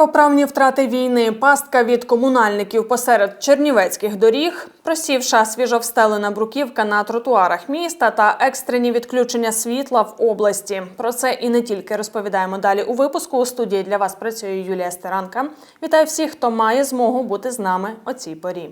Непоправні втрати війни, пастка від комунальників посеред чернівецьких доріг, просівша свіжовстелена бруківка на тротуарах міста та екстрені відключення світла в області. Про це і не тільки розповідаємо далі у випуску. У студії для вас працює Юлія Стеранка. Вітаю всіх, хто має змогу бути з нами о цій порі.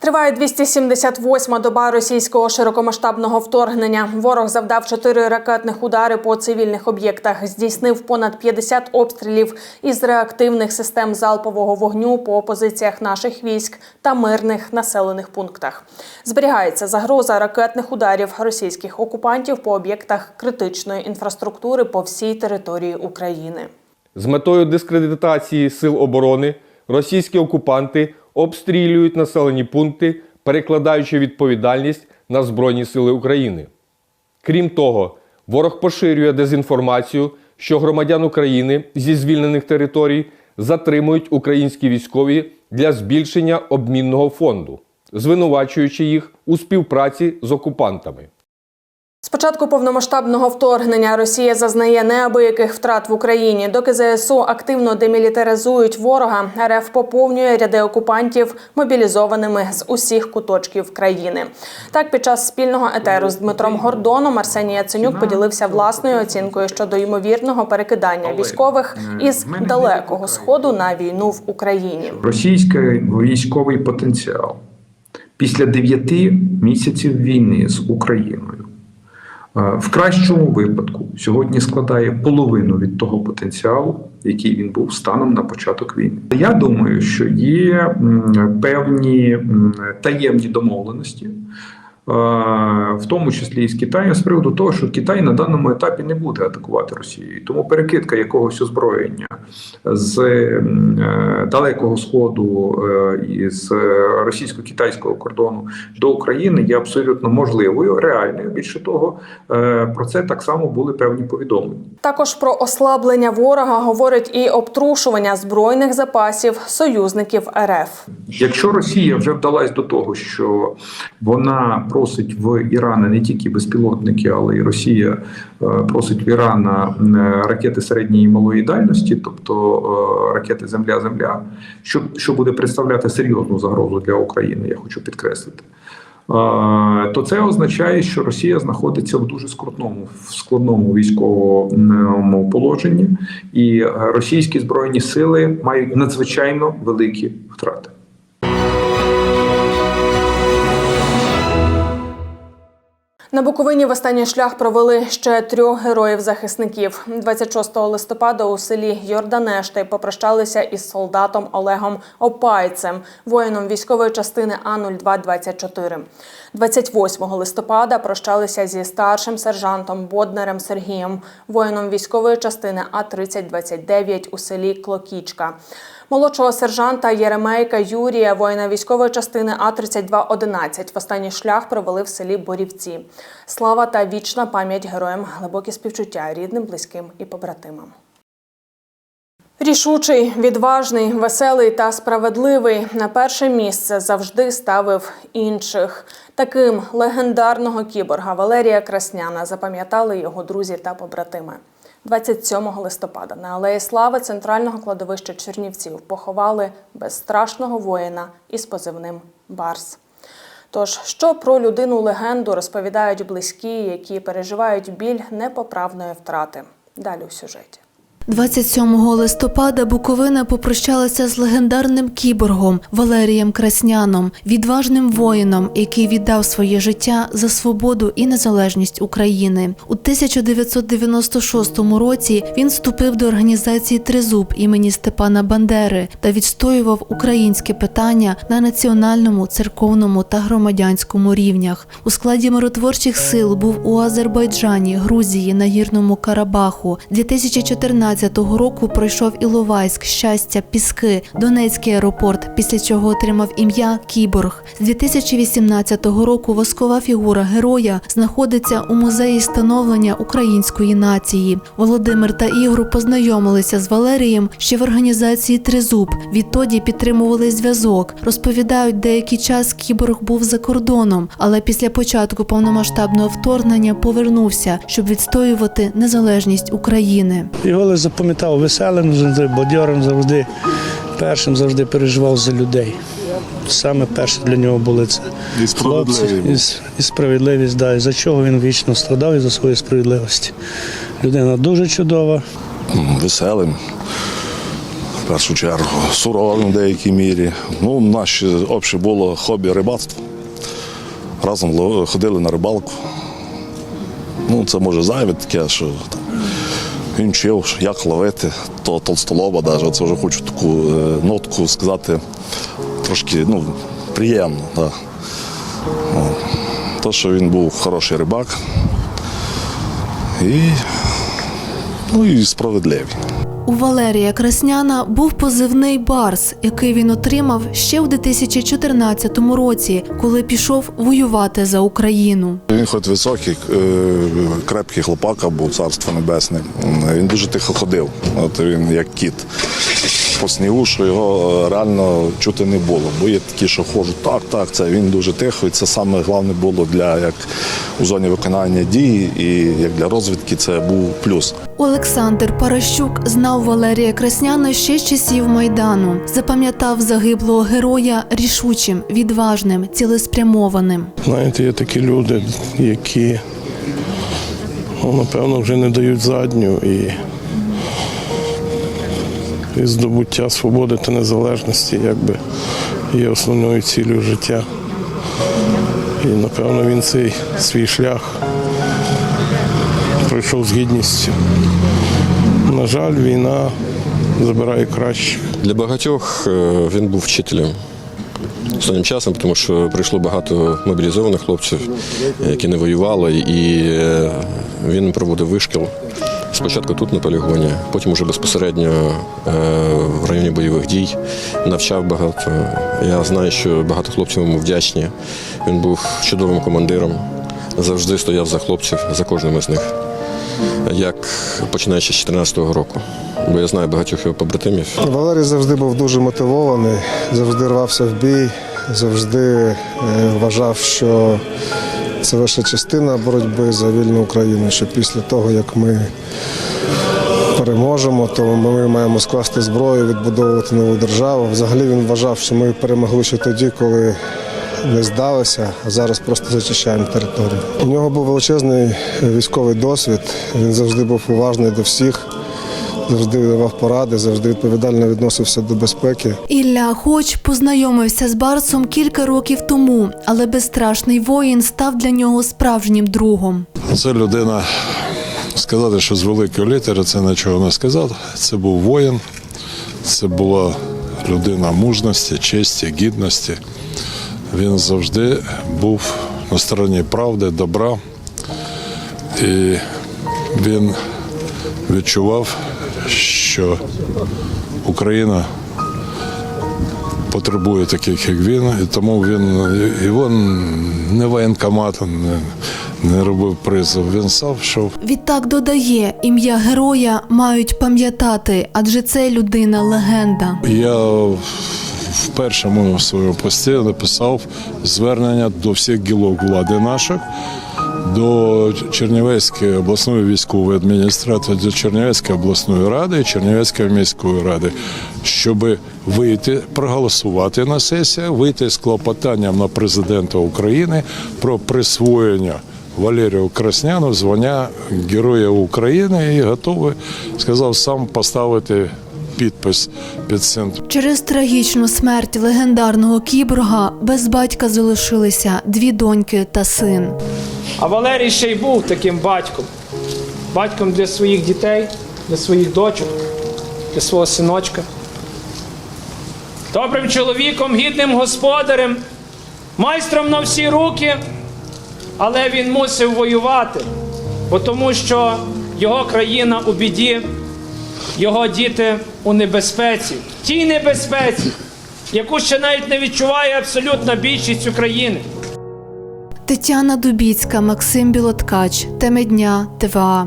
Триває 278-ма доба російського широкомасштабного вторгнення. Ворог завдав чотири ракетних удари по цивільних об'єктах, здійснив понад 50 обстрілів із реактивних систем залпового вогню по позиціях наших військ та мирних населених пунктах. Зберігається загроза ракетних ударів російських окупантів по об'єктах критичної інфраструктури по всій території України. З метою дискредитації сил оборони російські окупанти обстрілюють населені пункти, перекладаючи відповідальність на Збройні Сили України. Крім того, ворог поширює дезінформацію, що громадян України зі звільнених територій затримують українські військові для збільшення обмінного фонду, звинувачуючи їх у співпраці з окупантами. З початку повномасштабного вторгнення Росія зазнає неабияких втрат в Україні. Доки ЗСУ активно демілітаризують ворога, РФ поповнює ряди окупантів мобілізованими з усіх куточків країни. Так, під час спільного етеру з Дмитром Гордоном Арсеній Яценюк поділився власною оцінкою щодо ймовірного перекидання військових із далекого сходу на війну в Україні. Російський військовий потенціал після 9 місяців війни з Україною в кращому випадку сьогодні складає половину від того потенціалу, який він був станом на початок війни. Я думаю, що є певні таємні домовленості. В тому числі і з Китаєм з приводу того, що Китай на даному етапі не буде атакувати Росію, І тому перекидка якогось озброєння з е, далекого сходу е, і з російсько-китайського кордону до України є абсолютно можливою, реальною. Більше того, е, про це так само були певні повідомлення. Також про ослаблення ворога говорить і обтрушування збройних запасів союзників РФ. Якщо Росія вже вдалась до того, що вона просить в Ірана не тільки безпілотники, але й Росія е, просить в Ірана е, ракети середньої і малої дальності, тобто е, ракети Земля-Земля, що, що буде представляти серйозну загрозу для України, я хочу підкреслити. То це означає, що Росія знаходиться в дуже скрутному, в складному військовому положенні, і російські збройні сили мають надзвичайно великі втрати. На Буковині в останній шлях провели ще трьох героїв-захисників. 26 листопада у селі Йорданешти попрощалися із солдатом Олегом Опайцем, воїном військової частини А-0224. 28 листопада прощалися зі старшим сержантом Боднарем Сергієм, воїном військової частини А-3029 у селі Клокічка. Молодшого сержанта Єремейка Юрія, воїна військової частини А-3211, в останній шлях провели в селі Борівці. Слава та вічна пам'ять героям, глибокі співчуття рідним, близьким і побратимам. Рішучий, відважний, веселий та справедливий на перше місце завжди ставив інших. Таким легендарного кіборга Валерія Красняна запам'ятали його друзі та побратими. 27 листопада на Алеї Слави центрального кладовища Чернівців поховали безстрашного воїна із позивним Барс. Тож, що про людину легенду розповідають близькі, які переживають біль непоправної втрати? Далі у сюжеті. 27 листопада Буковина попрощалася з легендарним кіборгом Валерієм Красняном, відважним воїном, який віддав своє життя за свободу і незалежність України. У 1996 році він вступив до організації Тризуб імені Степана Бандери та відстоював українське питання на національному, церковному та громадянському рівнях. У складі миротворчих сил був у Азербайджані, Грузії, Нагірному Карабаху. 2014 2014 року пройшов Іловайськ, щастя, Піски, Донецький аеропорт, після чого отримав ім'я Кіборг. З 2018 року воскова фігура героя знаходиться у музеї становлення української нації. Володимир та Ігор познайомилися з Валерієм ще в організації Тризуб. Відтоді підтримували зв'язок. Розповідають, деякий час кіборг був за кордоном, але після початку повномасштабного вторгнення повернувся, щоб відстоювати незалежність України. Його запам'ятав веселим, завжди, бадьорим завжди, першим завжди переживав за людей. Саме перше для нього були це І хлопці і, і справедливість. Да, і за чого він вічно страдав і за свою справедливість. Людина дуже чудова. Веселим. В першу чергу, суровим в деякій мірі. Ну, наше обще було хобі рибацтво. Разом ходили на рибалку. Ну, це може зайве таке, що він вчив, як ловити, то толстолоба навіть. Це вже хочу таку е, нотку сказати, трошки ну, приємно. Да. То, що він був хороший рибак. І, ну, і справедливий. У Валерія Красняна був позивний Барс, який він отримав ще в 2014 році, коли пішов воювати за Україну. Він хоч високий, е, крепкий хлопака був, царство небесне. Він дуже тихо ходив. От він як кіт. По снігу, що його е, реально чути не було. Бо є такі, що ходжуть, так, так, це він дуже тихо. І це саме головне було для як у зоні виконання дії, і як для розвідки це був плюс. Олександр Паращук знав Валерія Красняна ще з часів Майдану. Запам'ятав загиблого героя рішучим, відважним, цілеспрямованим. Знаєте, є такі люди, які ну, напевно вже не дають задню і, і здобуття свободи та незалежності якби є основною цілею життя. І напевно він цей свій шлях пройшов з гідністю. На жаль, війна забирає кращих. Для багатьох е, він був вчителем. Останнім часом, тому що прийшло багато мобілізованих хлопців, які не воювали, і е, він проводив вишкіл. Спочатку тут на полігоні, потім уже безпосередньо е, в районі бойових дій навчав багато. Я знаю, що багато хлопців йому вдячні. Він був чудовим командиром, завжди стояв за хлопців, за кожним із них. Як починаючи з 2014 року. Бо я знаю багатьох його побратимів. Валерій завжди був дуже мотивований, завжди рвався в бій, завжди е, вважав, що це лише частина боротьби за вільну Україну. Що після того, як ми переможемо, то ми маємо скласти зброю, відбудовувати нову державу. Взагалі він вважав, що ми перемогли ще тоді, коли не здалися, а зараз просто зачищаємо територію. У нього був величезний військовий досвід. Він завжди був уважний до всіх завжди давав поради, завжди відповідально відносився до безпеки. Ілля Хоч познайомився з Барсом кілька років тому, але безстрашний воїн став для нього справжнім другом. Це людина, сказати, що з великої літери це нічого не сказати. Це був воїн, це була людина мужності, честі, гідності. Він завжди був на стороні правди, добра. І він відчував, що Україна потребує таких, як він, і тому він і він не воєнкоматом не, не робив призов. Він сам йшов Відтак додає, ім'я героя мають пам'ятати, адже це людина легенда. Я в першому своєму пості написав звернення до всіх гілок влади наших, до Чернівецької обласної військової адміністрації, до Чернівецької обласної ради і Чернівецької міської ради, щоб вийти, проголосувати на сесії, вийти з клопотанням на президента України про присвоєння. Валерію Красняну звання Героя України і готовий, сказав, сам поставити підпис під цим. Через трагічну смерть легендарного кіборга без батька залишилися дві доньки та син. А Валерій ще й був таким батьком. Батьком для своїх дітей, для своїх дочок, для свого синочка. Добрим чоловіком, гідним господарем, майстром на всі руки, але він мусив воювати, бо тому що його країна у біді, Його діти у небезпеці, тій небезпеці, яку ще навіть не відчуває абсолютна більшість України. Тетяна Дубіцька, Максим Білоткач, Теми дня, ТВА.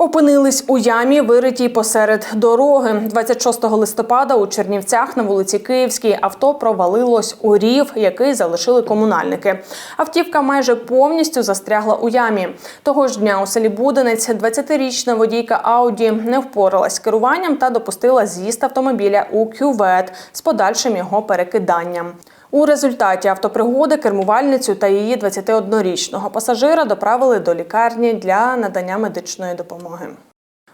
Опинились у ямі, виритій посеред дороги. 26 листопада у Чернівцях на вулиці Київській авто провалилось у рів, який залишили комунальники. Автівка майже повністю застрягла у ямі. Того ж дня у селі Буденець 20-річна водійка Ауді не впоралась керуванням та допустила з'їзд автомобіля у кювет з подальшим його перекиданням. У результаті автопригоди кермувальницю та її 21-річного пасажира доправили до лікарні для надання медичної допомоги.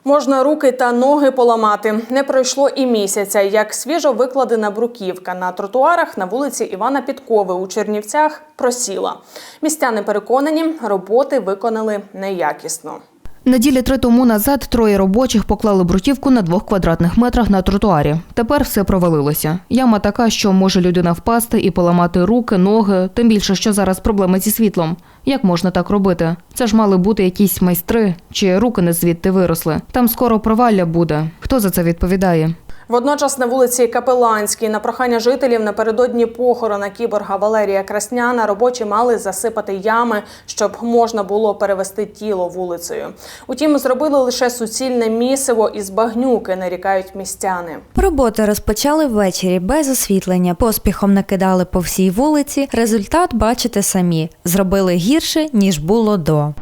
Можна руки та ноги поламати. Не пройшло і місяця, як свіжо викладена бруківка на тротуарах на вулиці Івана Підкови у Чернівцях просіла. Містяни переконані, роботи виконали неякісно. Неділі три тому назад троє робочих поклали брутівку на двох квадратних метрах на тротуарі. Тепер все провалилося. Яма така, що може людина впасти і поламати руки, ноги, тим більше, що зараз проблеми зі світлом. Як можна так робити? Це ж мали бути якісь майстри, чи руки не звідти виросли. Там скоро провалля буде. Хто за це відповідає? Водночас на вулиці Капеланській на прохання жителів напередодні похорона кіборга Валерія Красняна робочі мали засипати ями, щоб можна було перевести тіло вулицею. Утім, зробили лише суцільне місиво із багнюки, нарікають містяни. Роботи розпочали ввечері без освітлення. Поспіхом накидали по всій вулиці. Результат бачите самі. Зробили гірше, ніж було до.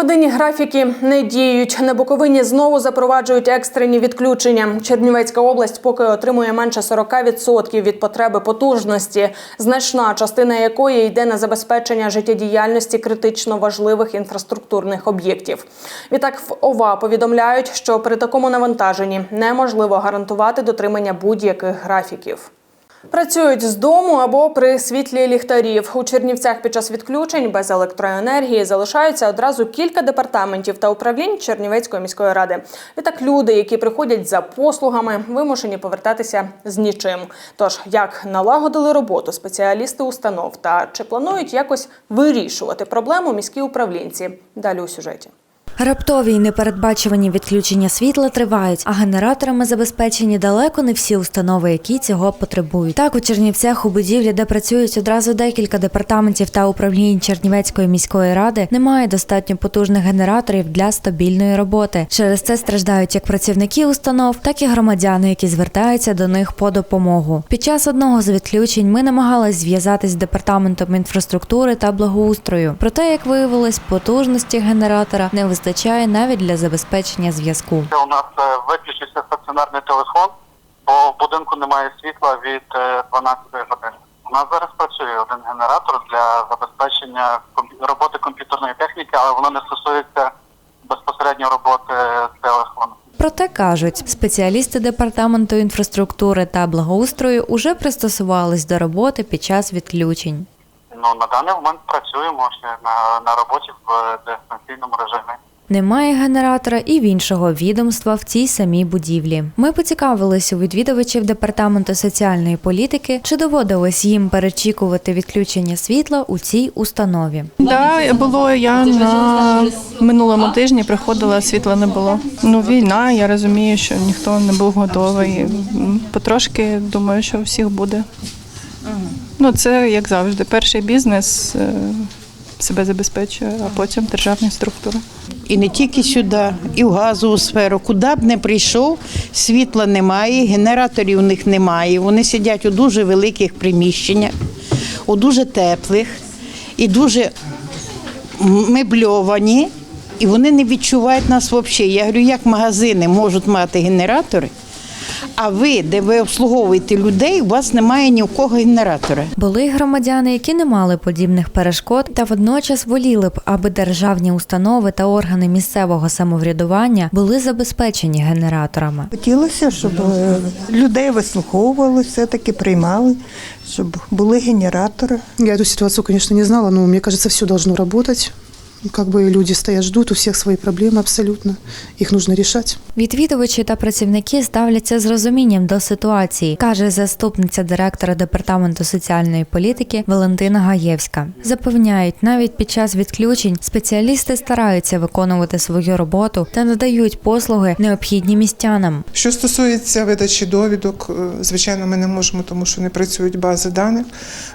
Погодинні графіки не діють. На Буковині знову запроваджують екстрені відключення. Чернівецька область поки отримує менше 40% від потреби потужності, значна частина якої йде на забезпечення життєдіяльності критично важливих інфраструктурних об'єктів. Відтак в ОВА повідомляють, що при такому навантаженні неможливо гарантувати дотримання будь-яких графіків. Працюють з дому або при світлі ліхтарів. У Чернівцях під час відключень без електроенергії залишаються одразу кілька департаментів та управлінь Чернівецької міської ради. Відтак люди, які приходять за послугами, вимушені повертатися з нічим. Тож як налагодили роботу спеціалісти установ та чи планують якось вирішувати проблему міські управлінці? Далі у сюжеті. Раптові й непередбачувані відключення світла тривають, а генераторами забезпечені далеко не всі установи, які цього потребують. Так, у Чернівцях у будівлі, де працюють одразу декілька департаментів та управлінь Чернівецької міської ради, немає достатньо потужних генераторів для стабільної роботи. Через це страждають як працівники установ, так і громадяни, які звертаються до них по допомогу. Під час одного з відключень ми намагались зв'язатись з департаментом інфраструктури та благоустрою. Проте, як виявилось, потужності генератора не вистачає навіть для забезпечення зв'язку. У нас е, виключився стаціонарний телефон, бо в будинку немає світла від е, 12 годин. У нас зараз працює один генератор для забезпечення роботи комп'ютерної техніки, але воно не стосується безпосередньо роботи телефону. Проте кажуть, спеціалісти департаменту інфраструктури та благоустрою уже пристосувались до роботи під час відключень. Ну на даний момент працюємо ще на, на роботі в е, дистанційному режимі. Немає генератора і в іншого відомства в цій самій будівлі. Ми поцікавились у відвідувачів департаменту соціальної політики, чи доводилось їм перечікувати відключення світла у цій установі. Да, було я на минулому тижні приходила, світла не було. Ну, війна, я розумію, що ніхто не був готовий. Потрошки думаю, що у всіх буде. Ну, це як завжди. Перший бізнес е, себе забезпечує, а потім державні структури. І не тільки сюди, і в газову сферу. Куди б не прийшов, світла немає, генераторів у них немає. Вони сидять у дуже великих приміщеннях, у дуже теплих і дуже мебльовані, і вони не відчувають нас взагалі. Я говорю, як магазини можуть мати генератори, А ви, де ви обслуговуєте людей, у вас немає ні у кого генератора. Були й громадяни, які не мали подібних перешкод, та водночас воліли б, аби державні установи та органи місцевого самоврядування були забезпечені генераторами. Хотілося, щоб е, людей вислуховували, все-таки приймали, щоб були генератори. Я эту ситуацию, конечно, не знала, но мне кажется, все должно работать. Как бы люди стоят, ждут, у всех свои проблемы абсолютно. Их нужно решать. Відвідувачі та працівники ставляться з розумінням до ситуації, каже заступниця директора департаменту соціальної політики Валентина Гаєвська. Запевняють, навіть під час відключень спеціалісти стараються виконувати свою роботу та надають послуги необхідні містянам. Що стосується видачі довідок, е, звичайно, ми не можемо, тому що не працюють бази даних.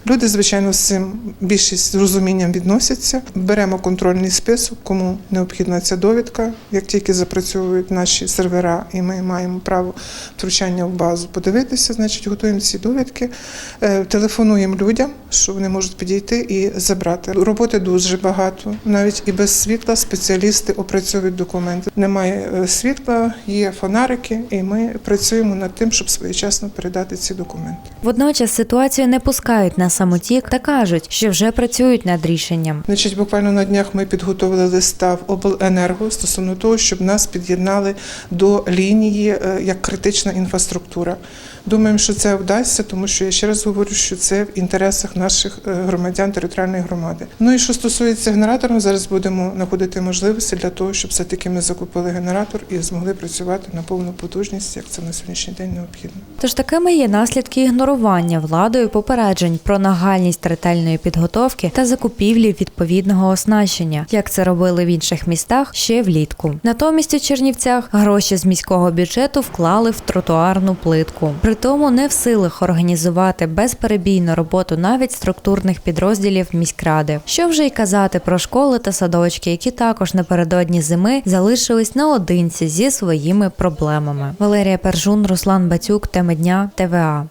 Люди, звичайно, з цим більшість з розумінням відносяться. Беремо контрольний список, кому необхідна ця довідка. Як тільки запрацьовують наші сервера, і ми маємо право втручання в базу подивитися, значить готуємо ці довідки, е, телефонуємо людям, що вони можуть підійти і забрати. Роботи дуже багато, навіть і без світла спеціалісти опрацьовують документи. Немає е, світла, є фонарики, і ми працюємо над тим, щоб своєчасно передати ці документи. Водночас ситуацію не пускають на самотік та кажуть, що вже працюють над рішенням. Значить, буквально на днях ми підготовили листа в обленерго стосовно того, щоб нас під'єднали до лінії е, як критична інфраструктура. Думаємо, що це вдасться, тому що я ще раз говорю, що це в інтересах наших е, громадян територіальної громади. Ну і що стосується генераторів, зараз будемо знаходити можливості для того, щоб все-таки ми закупили генератор і змогли працювати на повну потужність, як це на сьогоднішній день необхідно. Тож такими є наслідки ігнорування владою попереджень про нагальність ретельної підготовки та закупівлі відповідного оснащення, як це робили в інших містах ще влітку. Натомість у Чернівцях гроші з міського бюджету вклали в тротуарну плитку. При тому не в силах організувати безперебійну роботу навіть структурних підрозділів міськради. Що вже й казати про школи та садочки, які також напередодні зими залишились наодинці зі своїми проблемами. Валерія Пержун, Руслан Батюк, теми дня ТВА.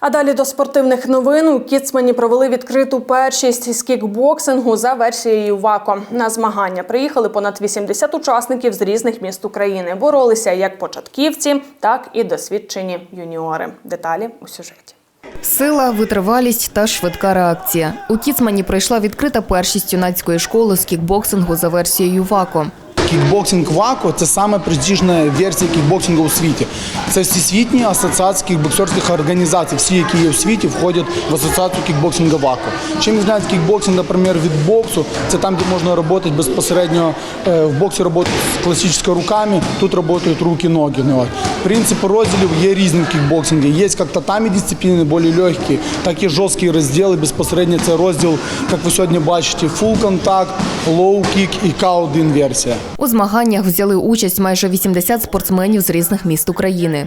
А далі до спортивних новин у Кіцмані провели відкриту першість з кікбоксингу за версією ВАКО. На змагання приїхали понад 80 учасників з різних міст України. Боролися як початківці, так і досвідчені юніори. Деталі у сюжеті. Сила, витривалість та швидка реакція. У Кіцмані пройшла відкрита першість юнацької школи з кікбоксингу за версією ВАКО. Кікбоксинг ВАКО це саме престижна версія кікбоксингу у світі. Це всесвітні асоціації кікбоксерських організацій. Всі, які є у світі, входять в асоціацію кікбоксинга ВАКО. Чим відрізняється кікбоксинг, наприклад, від боксу, це там, де можна працювати безпосередньо е, в боксі працюють з класичними руками, тут працюють руки, ноги. Принципи розділів є різні в кікбоксингі. Є як татамі дисципліни, більш легкі, так і жорсткі розділи. Безпосередньо це розділ, як ви сьогодні бачите, фул контакт, лоу кік і К1 версія. У змаганнях взяли участь майже 80 спортсменів з різних міст України.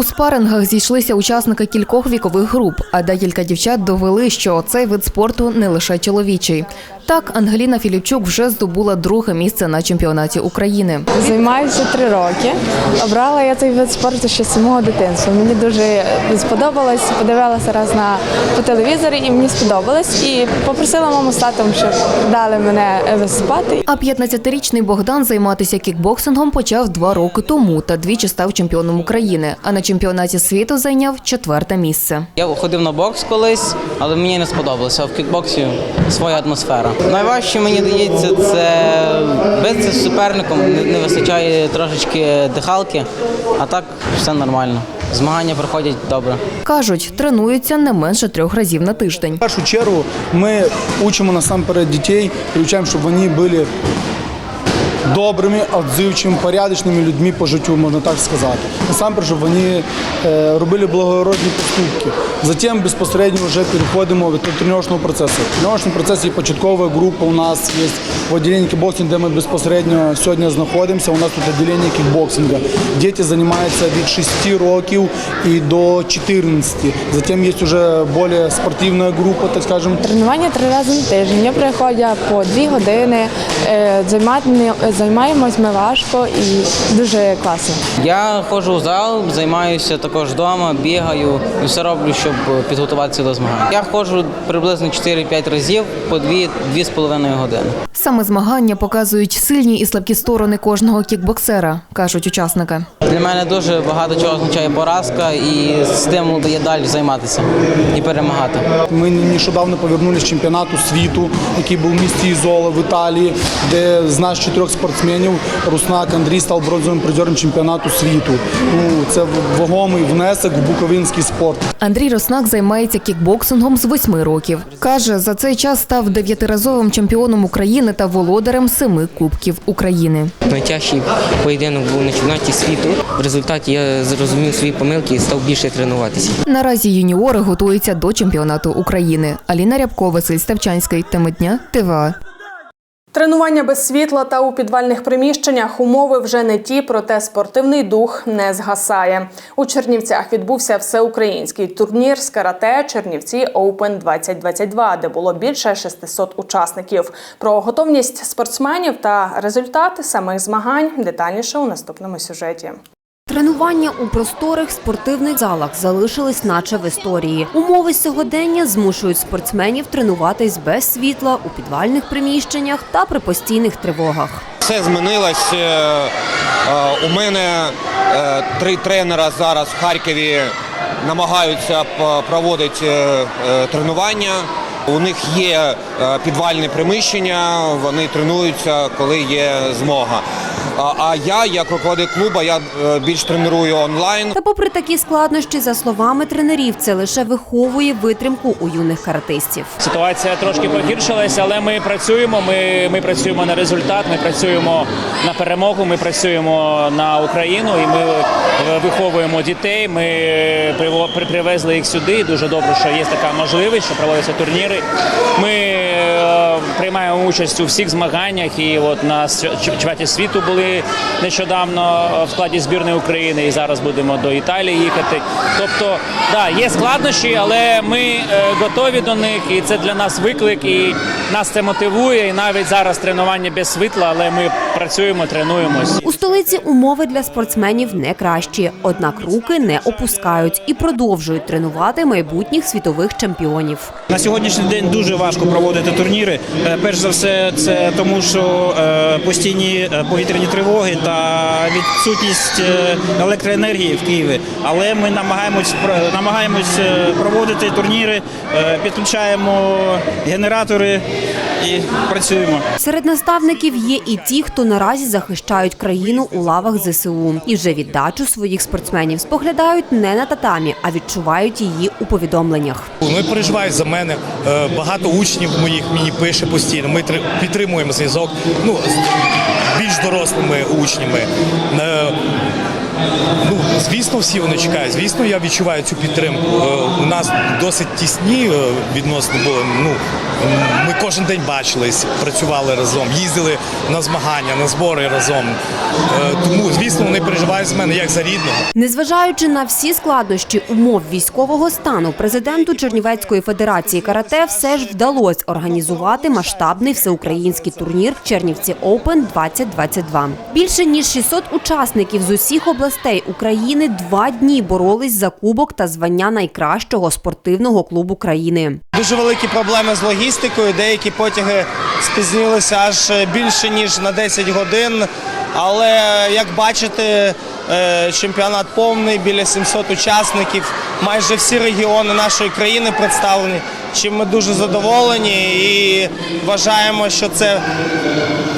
У спарингах зійшлися учасники кількох вікових груп, а декілька дівчат довели, що цей вид спорту не лише чоловічий. Так, Ангеліна Філіпчук вже здобула друге місце на чемпіонаті України. Займаюся три роки. Обрала я цей вид спорту ще з самого дитинства. Мені дуже сподобалось. Подивилася раз на по телевізорі, і мені сподобалось. І попросила маму з татом, щоб дали мене виступати. А 15-річний Богдан займатися кікбоксингом почав два роки тому та двічі став чемпіоном України. А на чемпіонаті світу зайняв четверте місце. Я ходив на бокс колись, але мені не сподобалося. В кікбоксі своя атмосфера. Найважче мені дається це битися з суперником. Не, не вистачає трошечки дихалки, а так все нормально. Змагання проходять добре. Кажуть, тренуються не менше трьох разів на тиждень. В першу чергу ми учимо насамперед дітей, приучаємо, щоб вони були добрими, відзивчими, порядочними людьми по життю, можна так сказати. Насамперед, щоб вони е, робили благородні поступки. Затім безпосередньо вже переходимо до тренувального процесу. В тренувальному процесі є початкова група у нас є в відділенні кікбоксингу, де ми безпосередньо сьогодні знаходимося. У нас тут відділення кікбоксингу. Діти займаються від 6 років і до 14. Затім є вже більш спортивна група, так скажемо. Тренування три рази на тиждень. Я приходжу по дві години. Е, займати- Займаємось ми важко і дуже класно. Я ходжу в зал, займаюся також вдома, бігаю і все роблю, щоб підготуватися до змагань. Я ходжу приблизно 4-5 разів по 2-2,5 години. Саме змагання показують сильні і слабкі сторони кожного кікбоксера, кажуть учасники. Для мене дуже багато чого означає поразка і стимул дає далі займатися і перемагати. Ми нещодавно повернулися з чемпіонату світу, який був в місті Ізола в Італії, де з нас чотирьох спортсменів Руснак Андрій став бронзовим призером чемпіонату світу. Ну це вагомий внесок в буковинський спорт. Андрій Роснак займається кікбоксингом з восьми років. Каже, за цей час став дев'ятиразовим чемпіоном України та володарем семи кубків України. Найтяжчий поєдинок був на чемпіонаті світу. В результаті я зрозумів свої помилки і став більше тренуватися. Наразі юніори готуються до чемпіонату України. Аліна Рябко, Василь Ставчанський. Теми дня ТВА. Тренування без світла та у підвальних приміщеннях умови вже не ті, проте спортивний дух не згасає. У Чернівцях відбувся всеукраїнський турнір з карате Чернівці Open 2022, де було більше 600 учасників. Про готовність спортсменів та результати самих змагань детальніше у наступному сюжеті. Тренування у просторих спортивних залах залишились наче в історії. Умови сьогодення змушують спортсменів тренуватись без світла у підвальних приміщеннях та при постійних тривогах. Все змінилось. Е, е, У мене е, три тренера зараз в Харкові намагаються проводити тренування. У них є підвальне приміщення, вони тренуються, коли є змога. А- я, як руководитель клубу, я е, більш треную онлайн. Та попри такі складнощі, за словами тренерів, це лише виховує витримку у юних каратистів. Ситуація трошки погіршилася, але ми працюємо. Ми, ми працюємо на результат, ми працюємо на перемогу, ми працюємо на Україну і ми е, виховуємо дітей. Ми при- привезли їх сюди. Дуже добре, що є така можливість, що проводяться турніри. Ми е, приймаємо участь у всіх змаганнях. І от на чемпіонаті світу були нещодавно в складі збірної України, і зараз будемо до Італії їхати. Тобто, да, є складнощі, але ми е, готові до них, і це для нас виклик, і нас це мотивує. І навіть зараз тренування без світла, але ми працюємо, тренуємось. У столиці умови для спортсменів не кращі, однак руки не опускають і продовжують тренувати майбутніх світових чемпіонів. На сьогоднішній день дуже важко проводити турніри. Е, Перш за все, це тому, що е, постійні е, повітряні тривоги та відсутність е, електроенергії в Києві. Але ми намагаємось про- намагаємось е, проводити турніри, е, підключаємо генератори і працюємо. Серед наставників є і ті, хто наразі захищають країну у лавах ЗСУ. І вже віддачу своїх спортсменів споглядають не на татамі, а відчувають її у повідомленнях. Вони переживають за мене. Багато учнів моїх мені пише постійно. Ми тр- підтримуємо зв'язок. Ну більш дорослими учнями. Ну, звісно, всі вони чекають. Звісно, я відчуваю цю підтримку. Е, У нас досить тісні е, відносини були. Ну, ми кожен день бачились, працювали разом, їздили на змагання, на збори разом. Е, Тому, звісно, вони переживають за мене як за рідного. Незважаючи на всі складнощі умов військового стану, президенту Чернівецької федерації карате все ж вдалося організувати масштабний всеукраїнський турнір Чернівці Open 2022. Більше ніж 600 учасників з усіх областей України два дні боролись за кубок та звання найкращого спортивного клубу країни. Дуже великі проблеми з логістикою. Деякі потяги спізнилися аж більше ніж на 10 годин. Але як бачите, чемпіонат повний, біля 700 учасників. Майже всі регіони нашої країни представлені. Чим ми дуже задоволені і вважаємо, що це,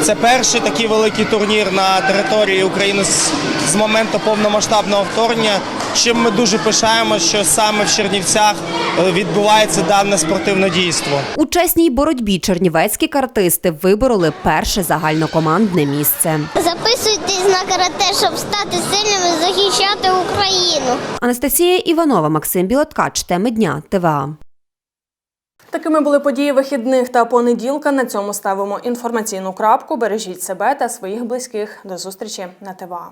це перший такий великий турнір на території України з, з моменту повномасштабного вторгнення. Чим ми дуже пишаємося, що саме в Чернівцях е, відбувається дане спортивне дійство. У чесній боротьбі чернівецькі каратисти вибороли перше загальнокомандне місце. Записуйтесь на карате, щоб стати сильними, захищати Україну. Анастасія Іванова, Максим Білоткач. Теми дня. ТВА. Такими були події вихідних та понеділка. На цьому ставимо інформаційну крапку. Бережіть себе та своїх близьких. До зустрічі на ТВА.